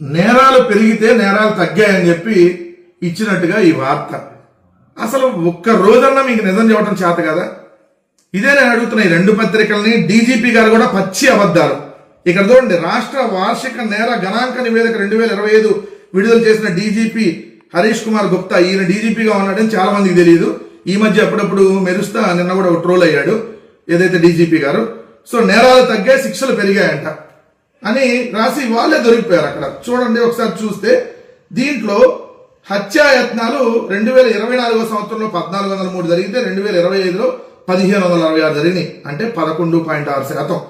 నేరాలు పెరిగితే నేరాలు తగ్గాయని చెప్పి ఇచ్చినట్టుగా ఈ వార్త. అసలు ఒక్క రోజన్నా మీకు నిజం చెప్పడం చేత కదా? ఇదే నేను అడుగుతున్నా ఈ రెండు పత్రికల్ని డీజీపీ గారు కూడా పచ్చి అబద్ధాలు. ఇక్కడ చూడండి రాష్ట్ర వార్షిక నేర గణాంక నివేదిక రెండు వేల ఇరవై ఐదు విడుదల చేసిన డీజీపీ హరీష్ కుమార్ గుప్తా ఈయన డీజీపీగా ఉన్నాడని చాలా మందికి తెలియదు ఈ మధ్య అప్పుడప్పుడు మెరుస్తా నిన్న కూడా ఒక ట్రోల్ అయ్యాడు ఏదైతే డీజీపీ గారు. సో నేరాలు తగ్గాయి శిక్షలు పెరిగాయంట. అని రాసి వాళ్ళే దొరికిపోయారు అక్కడ. చూడండి ఒకసారి చూస్తే దీంట్లో హత్యాయత్నాలు రెండు వేల ఇరవై నాలుగో సంవత్సరంలో పద్నాలుగు వందల మూడు జరిగితే రెండు వేల ఇరవై ఐదులో పదిహేను వందల అరవై ఆరు జరిగినాయి. అంటే పదకొండు పాయింట్ ఆరు శాతం.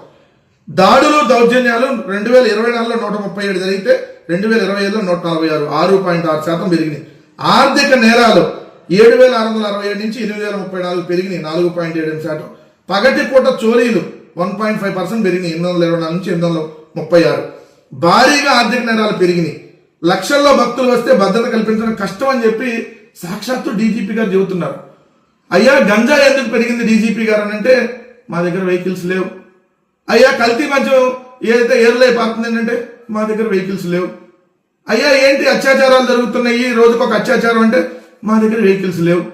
దాడులు దౌర్జన్యాలు రెండు వేల ఇరవై నాలుగులో నూట ముప్పై ఏడు జరిగితే రెండు వేల ఇరవై ఐదులో నూట నలభై ఆరు. ఆరు పాయింట్ ఆరు శాతం పెరిగినాయి. ఆర్థిక నేరాలు ఏడు వేల ఆరు వందల అరవై ఏడు నుంచి ఎనిమిది వేల ముప్పై నాలుగు పెరిగినాయి. నాలుగు పాయింట్ ఏడు శాతం. పగటి పూట చోరీలు వన్ పాయింట్ ఫైవ్ పర్సెంట్ పెరిగినాయి. ఎనిమిది వందల ఇరవై నాలుగు నుంచి ఎనిమిది వందల ముప్పై ఆరు. భారీగా ఆర్థిక నేరాలు పెరిగినాయి. లక్షల్లో భక్తులు వస్తే భద్రత కల్పించడం కష్టం అని చెప్పి సాక్షాత్తు డీజీపీ గారు చెబుతున్నారు. అయ్యా గంజా ఎందుకు పెరిగింది డీజీపీ గారు అని అంటే మా దగ్గర వెహికల్స్ లేవు. అయ్యా కల్తీ మద్యం ఏదైతే ఏర్లై పారుతుంది ఏంటంటే మా దగ్గర వెహికల్స్ లేవు. అయ్యా ఏంటి అత్యాచారాలు జరుగుతున్నాయి? రోజుకు ఒక అత్యాచారం అంటే మా దగ్గర వెహికల్స్ లేవు.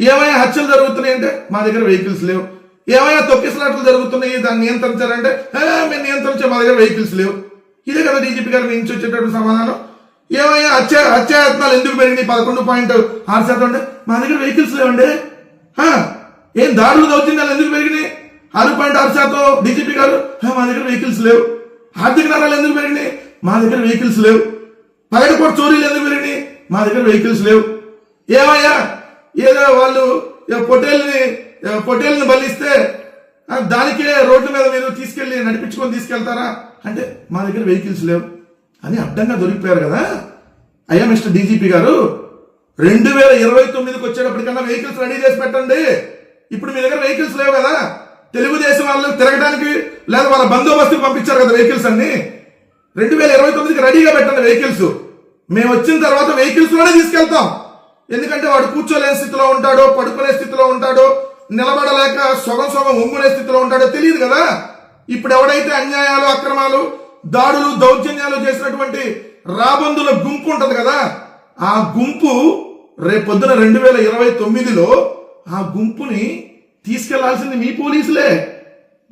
ఏమైనా హత్యలు జరుగుతున్నాయి అంటే మా దగ్గర వెహికల్స్ లేవు. ఏమైనా తొక్కిసలాట్లు జరుగుతున్నాయి దాన్ని నియంత్రించారంటే మేము నియంత్రించే మా దగ్గర వెహికల్స్ లేవు. ఇదే కదా డీజీపీ గారు నుంచి వచ్చేటటువంటి సమాధానం. ఏమైనా హత్య హత్యాయత్నాలు ఎందుకు పెరిగినాయి? పదకొండు పాయింట్ ఆరు శాతం అంటే మా దగ్గర వెహికల్స్ లేవండి. హా, ఏం దారులు దౌర్జన్యాలు ఎందుకు పెరిగినాయి? ఆరు పాయింట్ ఆరు శాతం డీజీపీ గారు మా దగ్గర వెహికల్స్ లేవు. ఆర్థిక నేరాలు ఎందుకు పెరిగినాయి? మా దగ్గర వెహికల్స్ లేవు. పగటిపూట చోరీలు ఎందుకు పెరిగినాయి? మా దగ్గర వెహికల్స్ లేవు. ఏమయ్యా? ఏదో వాళ్ళు పొటేల్ని పొటేల్ని బలి పొట్టేల్ని బలిస్తే ఆ, దానికే రోడ్ల మీద మీరు నేను నడిపించుకొని తీసుకెళ్తారా? అంటే మా దగ్గర వెహికల్స్ లేవు. అని అడ్డంగా దొరికిపోయారు కదా. అయ్యా మిస్టర్ డీజీపీ గారు రెండు వేల ఇరవై తొమ్మిదికి వచ్చేటప్పటికన్నా వెహికల్స్ రెడీ చేసి పెట్టండి. ఇప్పుడు మీ దగ్గర వెహికల్స్ లేవు కదా. తెలుగుదేశం వాళ్ళు తిరగడానికి లేదా వాళ్ళ బందోబస్తుకి పంపించారు కదా వెహికల్స్ అన్ని. రెండు వేల ఇరవై తొమ్మిదికి రెడీగా పెట్టండి వెహికల్స్. మేము వచ్చిన తర్వాత వెహికల్స్లోనే తీసుకెళ్తాం. ఎందుకంటే వాడు కూర్చోలేని స్థితిలో ఉంటాడో పడుకునే స్థితిలో ఉంటాడో నిలబడలేక సొగం సొగం ఒంగునే స్థితిలో ఉంటాడో తెలియదు కదా. ఇప్పుడు ఎవడైతే అన్యాయాలు అక్రమాలు దాడులు దౌర్జన్యాలు చేసినటువంటి రాబందుల గుంపు ఉంటది కదా ఆ గుంపు రేపొద్దున రెండు వేల ఇరవై తొమ్మిదిలో ఆ గుంపుని తీసుకెళ్ళాల్సింది మీ పోలీసులే.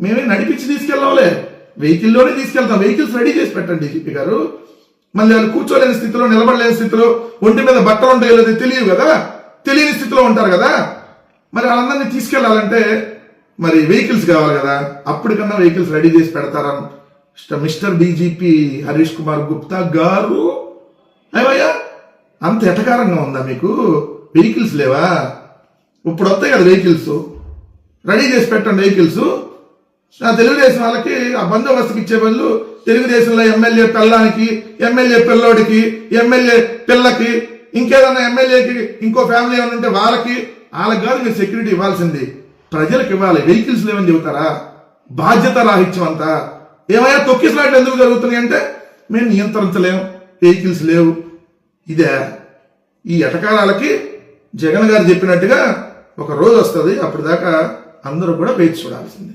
మేమే నడిపించి తీసుకెళ్ళాంలే వెహికల్లోనే తీసుకెళ్తాం. వెహికల్స్ రెడీ చేసి పెట్టండి డీజీపీ గారు. మళ్ళీ వాళ్ళు కూర్చోలేని స్థితిలో నిలబడలేని స్థితిలో ఒంటి మీద బట్టలు ఉంటాయో లేదో తెలియదు కదా. తెలియని స్థితిలో ఉంటారు కదా. మరి వాళ్ళందరినీ తీసుకెళ్ళాలంటే మరి వెహికల్స్ కావాలి కదా అప్పటికన్నా వెహికల్స్ రెడీ చేసి పెడతారా? మిస్టర్- డీజీపీ హరీష్ కుమార్ గుప్తా గారు? ఏమయ్యా? అంత ఎటకారంగా ఉందా మీకు? వెహికల్స్ లేవా? ఇప్పుడు వస్తాయి కదా వెహికల్స్. రెడీ చేసి పెట్టండి వెహికల్స్. ఆ తెలుగుదేశం వాళ్ళకి ఆ బందోబస్తుకి ఇచ్చే బదులు తెలుగుదేశంలో ఎమ్మెల్యే పిల్లానికి ఎమ్మెల్యే పిల్లోడికి ఎమ్మెల్యే పిల్లకి ఇంకేదన్నా ఎమ్మెల్యేకి ఇంకో ఫ్యామిలీ ఏమైనా ఉంటే వాళ్ళకి వాళ్ళకి కాదు మీరు సెక్యూరిటీ ఇవ్వాల్సింది. ప్రజలకు ఇవ్వాలి వెహికల్స్ లేవని చెబుతారా? బాధ్యత రాహిత్యం అంతా ఏమయ్యా తొక్కిసలాట్లు ఎందుకు జరుగుతున్నాయి అంటే మేము నియంత్రించలేం వెహికల్స్ లేవు. ఇదే. ఈ ఎటకారాలకి జగన్ గారు చెప్పినట్టుగా ఒక రోజు వస్తుంది అప్పటిదాకా దాకా అందరూ కూడా వేచి చూడాల్సిందే.